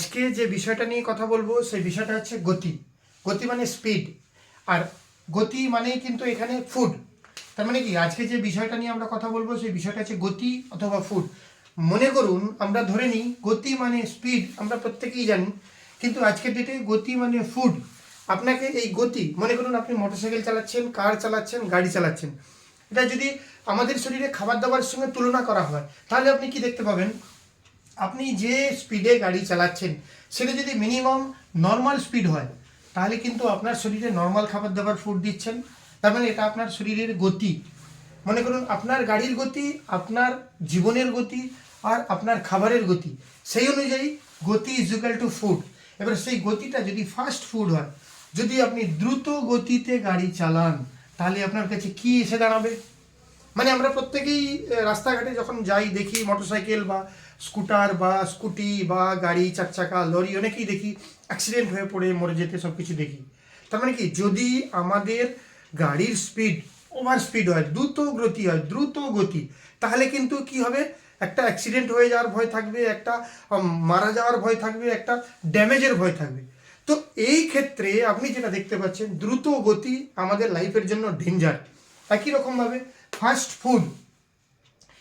আজকে যে বিষয়টা নিয়ে কথা বলব, সেই বিষয়টা হচ্ছে গতি। গতি মানে স্পিড আর গতি মানেই কিন্তু এখানে ফুড তার মানে কি? আজকে যে বিষয়টা নিয়ে আমরা কথা বলব, সেই বিষয়টা হচ্ছে গতি অথবা ফুড মনে করুন, আমরা ধরে নিই, গতি মানে স্পিড আমরা প্রত্যেকেই জানি। কিন্তু আজকের ডেটে গতি মানে ফুড আপনাকে এই গতি, মনে করুন আপনি মোটরসাইকেল চালাচ্ছেন কার চালাচ্ছেন, গাড়ি চালাচ্ছেন। এটা যদি আমাদের শরীরে খাবার দাবারের সঙ্গে তুলনা করা হয়, তাহলে আপনি কি দেখতে পাবেন? আপনি যে স্পিডে গাড়ি চালাচ্ছেন, সেটা যদি মিনিমাম নর্মাল স্পিড হয়, তাহলে কিন্তু আপনার শরীরে নর্মাল খাবার দাবার ফুড দিচ্ছেন। তার মানে এটা আপনার শরীরের গতি। মনে করুন, আপনার গাড়ির গতি, আপনার জীবনের গতি আর আপনার খাবারের গতি। সেই অনুযায়ী গতি ইজ ইকুয়াল টু ফুড এবার সেই গতিটা যদি ফাস্ট ফুড হয়, যদি আপনি দ্রুত গতিতে গাড়ি চালান, তাহলে আপনার কাছে কি এসে দাঁড়াবে? মানে আমরা প্রত্যেকেই রাস্তাঘাটে যখন যাই, দেখি মোটরসাইকেল বা স্কুটার বা স্কুটি বা গাড়ি চার চাকা লরি, অনেকেই দেখি অ্যাক্সিডেন্ট হয়ে পড়ে, মরে যেতে সব কিছু দেখি। তার মানে কি? যদি আমাদের গাড়ির স্পিড ওভার স্পিড হয়, দ্রুত গতি হয়, দ্রুত গতি, তাহলে কিন্তু কি হবে? একটা অ্যাক্সিডেন্ট হয়ে যাওয়ার ভয় থাকবে, একটা মারা যাওয়ার ভয় থাকবে, একটা ড্যামেজের ভয় থাকবে। তো এই ক্ষেত্রে আপনি যেটা দেখতে পাচ্ছেন, দ্রুত গতি আমাদের লাইফের জন্য ডেঞ্জার একই রকমভাবে ফাস্ট ফুড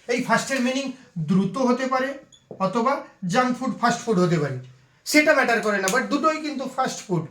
এই ফাস্টের মিনিং দ্রুত হতে পারে অথবা জাঙ্ক ফুড ফাস্ট ফুড হতে পারে। সেটা ম্যাটার করে না বাট দুটোই কিন্তু ফাস্ট ফুড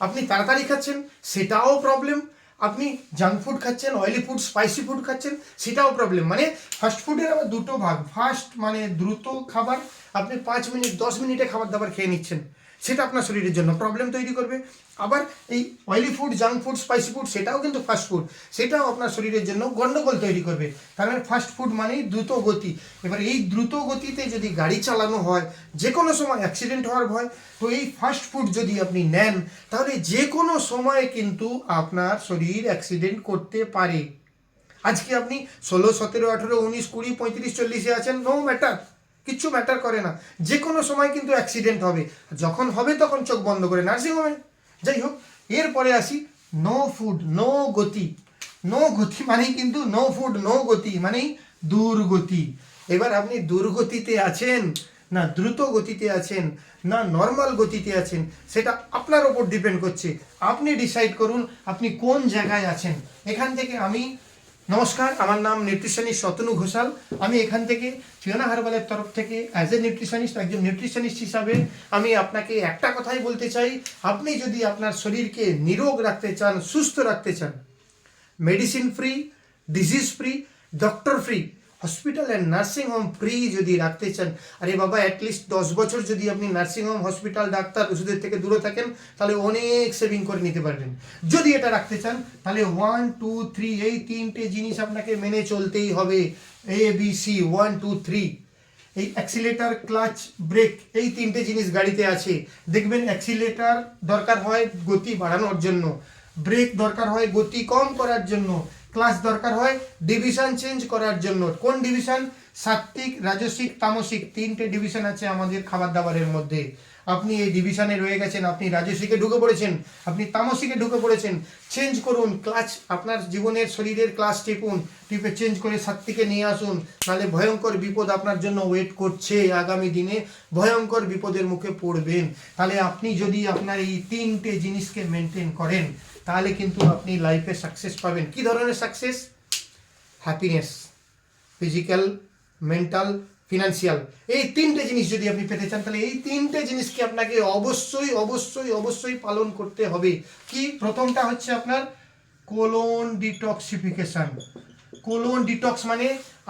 আপনি তাড়াতাড়ি খাচ্ছেন, সেটাও প্রবলেম আপনি জাঙ্ক ফুড খাচ্ছেন অয়েলি ফুড স্পাইসি ফুড খাচ্ছেন, সেটাও প্রবলেম মানে ফাস্ট ফুডের আবার দুটো ভাগ। ফাস্ট মানে দ্রুত খাবার। আপনি পাঁচ মিনিট, দশ মিনিটে খাবার দাবার খেয়ে নিচ্ছেন। সেটা আপনার শরীরের জন্য প্রবলেম তৈরি করবে। আবার এই oily food junk food spicy food সেটাও কিন্তু ফাস্ট ফুড সেটাও আপনার শরীরের জন্য গন্ডগোল তৈরি করবে। তার মানে ফাস্ট ফুড মানেই দ্রুত গতি। এবার এই দ্রুত গতিতে যদি গাড়ি চালানো হয় যে কোনো সময় অ্যাক্সিডেন্ট হওয়ার ভয়, তো এই ফাস্ট ফুড যদি আপনি নেন, তাহলে যে কোনো সময় কিন্তু আপনার শরীর অ্যাক্সিডেন্ট করতে পারে। আজকে আপনি ষোলো, সতেরো, আঠেরো, উনিশ, কুড়ি, পঁয়ত্রিশ, চল্লিশে আছেন নো ম্যাটার কিচ্ছু ম্যাটার করে না। যে কোনো সময় কিন্তু অ্যাক্সিডেন্ট হবে। যখন হবে তখন চোখ বন্ধ করে নার্সিংহোমে যাই হোক, এরপরে আসি নো ফুড নো গতি। নো গতি মানেই কিন্তু নো ফুড নো গতি মানেই দুর্গতি। এবার আপনি দুর্গতিতে আছেন, না দ্রুত গতিতে আছেন, না নর্মাল গতিতে আছেন, সেটা আপনার ওপর ডিপেন্ড করছে। আপনি ডিসাইড করুন, আপনি কোন জায়গায় আছেন? এখান থেকে আমি নমস্কার, আমার নাম নিউট্রিশনিস্ট শতনু ঘোষাল। আমি এখান থেকে ফিওনা হারবালের তরফ থেকে অ্যাজ এ নিউট্রিশনিস্ট, একজন নিউট্রিশনিস্ট হিসাবে আমি আপনাকে একটা কথাই বলতে চাই। আপনি যদি আপনার শরীরকে নিরোগ রাখতে চান, সুস্থ রাখতে চান medicine free disease free doctor free hospital and nursing home free যদি রাখতে চান, আরে বাবা অ্যাটলিস্ট দশ বছর যদি আপনি নার্সিং হোম হসপিটাল ডাক্তার ওষুধের থেকে দূরে থাকেন, তাহলে অনেক সেভিং করে নিতে পারবেন। যদি এটা রাখতে চান, তাহলে ওয়ান টু থ্রি এই তিনটে জিনিস আপনাকে মেনে চলতেই হবে। A B C one two three এই অ্যাক্সিলেটার ক্লাচ ব্রেক এই তিনটে জিনিস গাড়িতে আছে। দেখবেন অ্যাক্সিলেটার দরকার হয় গতি বাড়ানোর জন্য। ব্রেক দরকার হয় গতি কম করার জন্য। ক্লাচ দরকার হয়। ডিভিশন চেঞ্জ করার জন্য। কোন ডিভিশন সাত্বিক রাজসিক তামসিক। তিনটে ডিভিশন আছে আমাদের খাবার দাবারের মধ্যে। আপনি এই ডিভিশনে রয়ে গেছেন, আপনি রাজসিকে ঢুকে পড়েছেন, আপনি তামসিকে ঢুকে পড়েছেন। চেঞ্জ করুন ক্লাচ আপনার জীবনের শরীরের ক্লাচ টিপুন, টিপে চেঞ্জ করে সাত্বিকে নিয়ে আসুন। নাহলে ভয়ঙ্কর বিপদ আপনার জন্য ওয়েট করছে আগামী দিনে। ভয়ঙ্কর বিপদের মুখে পড়বেন। তাহলে আপনি যদি আপনার এই তিনটে জিনিসকে মেনটেন করেন তাহলে কিন্তু আপনি লাইফে সাকসেস পাবেন। কি ধরনের success happiness physical mental financial এই তিনটে জিনিস যদি আপনি পেতে চান, তাহলে এই তিনটে জিনিসকে আপনাকে অবশ্যই অবশ্যই অবশ্যই পালন করতে হবে। কি? প্রথমটা হচ্ছে আপনার কোলন ডিটক্সিফিকেশন কোলন ডিটক্স মানে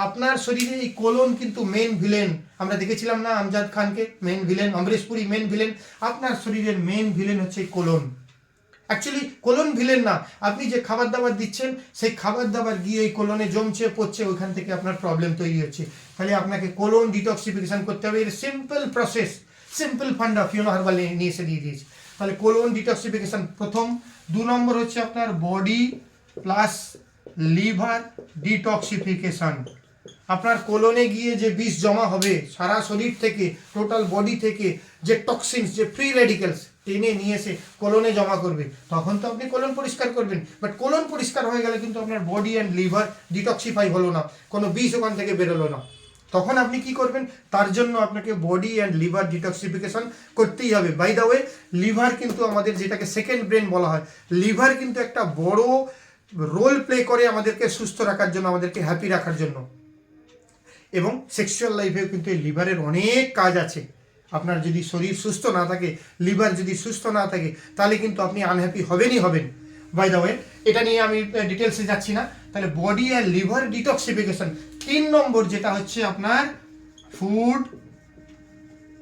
আপনার শরীরে এই কোলন কিন্তু মেন ভিলেন আমরা দেখেছিলাম না আমজাদ খানকে? Main villain Amrishpuri main villain আপনার শরীরের মেন ভিলেন হচ্ছে কোলন অ্যাকচুয়ালি কোলন ভিলেন না। আপনি যে খাবার দাবার দিচ্ছেন, সেই খাবার দাবার গিয়ে এই কোলনে জমছে, পড়ছে, ওইখান থেকে আপনার প্রবলেম তৈরি হচ্ছে। তাহলে আপনাকে কোলন ডিটক্সিফিকেশন করতে হবে। এর simple process simple funda Fiona herbal নিয়ে এসে দিয়ে দিয়েছে। তাহলে কোলন ডিটক্সিফিকেশন প্রথম। দু নম্বর হচ্ছে আপনার বডি প্লাস লিভার ডিটক্সিফিকেশন আপনার কোলনে গিয়ে যে বিষ জমা হবে, সারা শরীর থেকে টোটাল বডি থেকে, যে টক্সিনস যে ফ্রি রেডিক্যালস টেনে নিয়ে এসে কোলনে জমা করবে। তখন তো আপনি কোলন পরিষ্কার করবেন। বাট কোলন পরিষ্কার হয়ে গেলে কিন্তু আপনার বডি অ্যান্ড লিভার ডিটক্সিফাই হলো না। কোনো বিষ ওখান থেকে বেরোলো না। তখন আপনি কি করবেন? তার জন্য আপনাকে বডি অ্যান্ড লিভার ডিটক্সিফিকেশন করতেই হবে। বাই দ্য ওয়ে লিভার কিন্তু আমাদের যেটাকে সেকেন্ড ব্রেন বলা হয় লিভার কিন্তু একটা বড় রোল প্লে করে আমাদেরকে সুস্থ রাখার জন্য, আমাদেরকে হ্যাপি রাখার জন্য। এবং সেক্সুয়াল লাইফেও কিন্তু এই লিভারের অনেক কাজ আছে। আপনার যদি শরীর সুস্থ না থাকে লিভার যদি সুস্থ না থাকে, তাহলে কিন্তু আপনি আনহ্যাপি হবেনই হবেন। বাই দ্য ওয়ে এটা নিয়ে আমি ডিটেলসে যাচ্ছি না। তাহলে বডি আর লিভার ডিটক্সিফিকেশন তিন নম্বর যেটা হচ্ছে আপনার ফুড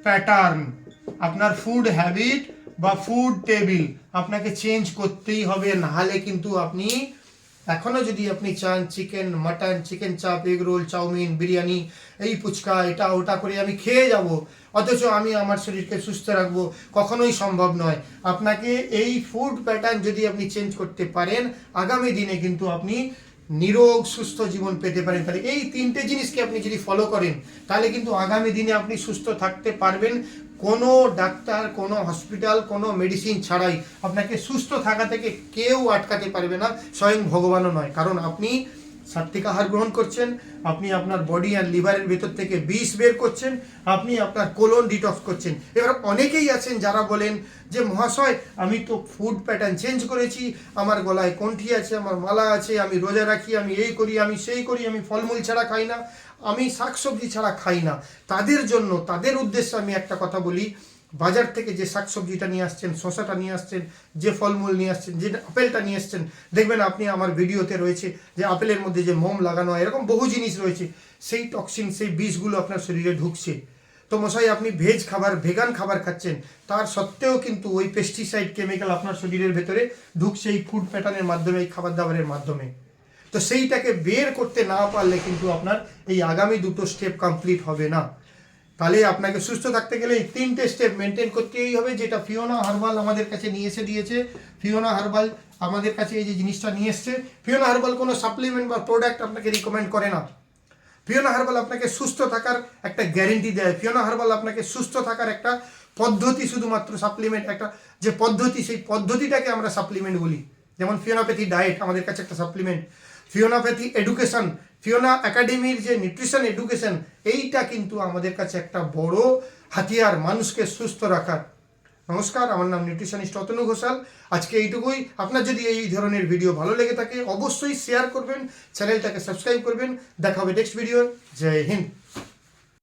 প্যাটার্ন আপনার ফুড হ্যাবিট বা ফুড টেবিল আপনাকে চেঞ্জ করতেই হবে, নাহলে কিন্তু আপনি এখনও যদি আপনি চান chicken, mutton, chicken chaap, egg roll, chow mein, biryani, এই ফুচকা, এটা, ওটা করে আমি খেয়ে যাব। অথচ আমি আমার শরীরকে সুস্থ রাখব, কখনোই সম্ভব নয়। আপনাকে এই ফুড প্যাটার্ন যদি আপনি চেঞ্জ করতে পারেন, আগামী দিনে কিন্তু আপনি নিরোগ, সুস্থ জীবন পেতে পারেন। তাহলে এই তিনটে জিনিসকে আপনি যদি ফলো করেন, তাহলে কিন্তু আগামী দিনে আপনি সুস্থ থাকতে পারবেন। কোনো ডাক্তার, কোনো হসপিটাল, কোনো মেডিসিন ছাড়াই আপনাকে সুস্থ থাকা থেকে কেউ আটকাতে পারবে না, স্বয়ং ভগবানও নয়। কারণ আপনি সাত্বিক আহার গ্রহণ করছেন, আপনি আপনার বডি অ্যান্ড লিভারের ভেতর থেকে বিষ বের করছেন, আপনি আপনার কোলন ডিটক্স করছেন। এবার অনেকেই আছেন যারা বলেন যে, মহাশয়, আমি তো ফুড প্যাটার্ন চেঞ্জ করেছি, আমার গলায় কণ্ঠি আছে, আমার মালা আছে, আমি রোজা রাখি, আমি এই করি, আমি সেই করি, আমি ফলমূল ছাড়া খাই না। আমি শাকসবজি ছাড়া খাই না। তাদের জন্য, তাদের উদ্দেশ্যে আমি একটা কথা বলি। বাজার থেকে যে শাকসবজিটা নিয়ে আসছেন শশাটা নিয়ে আসছেন, যে ফলমূল নিয়ে আসছেন, যে আপেলটা নিয়ে আসছেন, দেখবেন আপনি আমার ভিডিওতে রয়েছে যে আপেলের মধ্যে যে মোম লাগানো হয়, এরকম বহু জিনিস রয়েছে। সেই টক্সিন, সেই বিষগুলো আপনার শরীরে ঢুকছে। তো মশাই, আপনি ভেজ খাবার, ভেগান খাবার খাচ্ছেন, তার সত্ত্বেও কিন্তু ওই পেস্টিসাইড কেমিক্যাল আপনার শরীরের ভেতরে ঢুকছে এই ফুড প্যাটার্নের মাধ্যমে, এই খাবার দাবারের মাধ্যমে। তো সেইটাকে বের করতে না পারলে কিন্তু আপনার এই আগামী দুটো স্টেপ কমপ্লিট হবে না। তাহলে আপনাকে সুস্থ থাকতে গেলে এই তিনটে স্টেপ মেনটেন করতেই হবে, যেটা ফিওনা হার্বাল আমাদের কাছে নিয়ে এসে দিয়েছে। ফিওনা হার্বাল আমাদের কাছে এই যে জিনিসটা নিয়ে এসছে। ফিওনা হার্বাল কোনো সাপ্লিমেন্ট বা প্রোডাক্ট আপনাকে রিকমেন্ড করে না। ফিওনা হার্বাল আপনাকে সুস্থ থাকার একটা গ্যারেন্টি দেয়। ফিওনা হার্বাল আপনাকে সুস্থ থাকার একটা পদ্ধতি শুধুমাত্র সাপ্লিমেন্ট একটা যে পদ্ধতি, সেই পদ্ধতিটাকে আমরা সাপ্লিমেন্ট বলি। যেমন ফিওনাপ্যাথি ডায়েট আমাদের কাছে একটা সাপ্লিমেন্ট ফিওনাপ্যাথি এডুকেশন ফিওনা একাডেমির যে নিউট্রিশন এডুকেশন এইটা কিন্তু আমাদের কাছে একটা বড় হাতিয়ার মানুষকে সুস্থ রাখার। নমস্কার, আমার নাম নিউট্রিশনিস্ট অতনু ঘোষাল। আজকে এইটুকুই। আপনার যদি এই ধরনের ভিডিও ভালো লেগে থাকে, অবশ্যই শেয়ার করবেন চ্যানেলটাকে সাবস্ক্রাইব করবেন। দেখা হবে নেক্সট ভিডিও জয় হিন্দ।